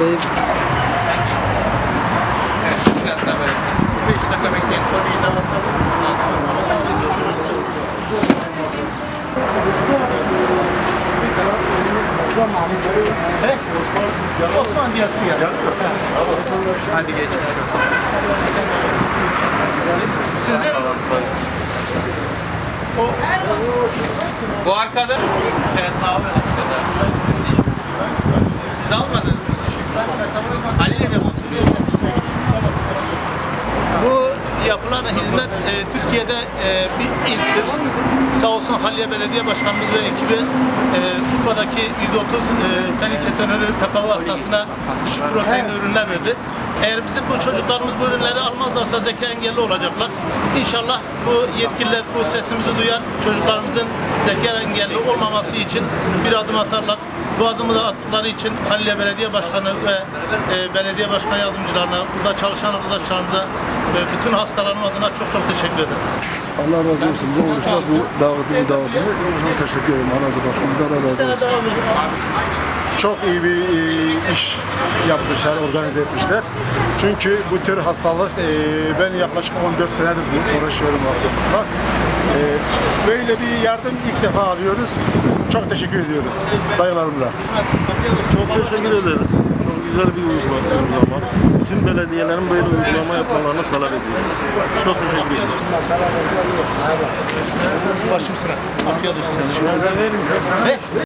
Bey Osman diyası ya. Hadi geç. Sizin Bu arkada evet, abi yapılan hizmet e, Türkiye'de e, bir ilktir. Sağ olsun Halliye Belediye Başkanımız ve ekibi e, Urfa'daki 130 e, feniketonörü PKV hastasına düşük protein ürünler verdi. Eğer bizim bu çocuklarımız bu ürünleri almazlarsa zeka engelli olacaklar. İnşallah bu yetkililer bu sesimizi duyar. Çocuklarımızın zeka engelli olmaması için bir adım atarlar. Bu adımı da attıkları için Halliye Belediye Başkanı ve e, belediye başkan yardımcılarına, burada çalışan arkadaşlarımıza ve bütün hastaların adına çok çok teşekkür ederiz. Allah razı olsun. Bu olursa bu davetimi davetimi çok teşekkür ederim. Razı olsun. Allah razı olsun. Çok iyi bir e, iş yapmışlar, organize etmişler. Çünkü bu tür hastalık e, ben yaklaşık 14 senedir bu uğraşıyorum bu hastalıkla. E, böyle bir yardım ilk defa alıyoruz. Çok teşekkür ediyoruz. Saygılarımla. Çok teşekkür ederiz. Çok güzel bir uygulama. Bütün belediyelerin böyle uygulama yapmalarını talep ediyoruz. Çok teşekkür ederiz. Başım sıra. Afiyet olsun. Ne?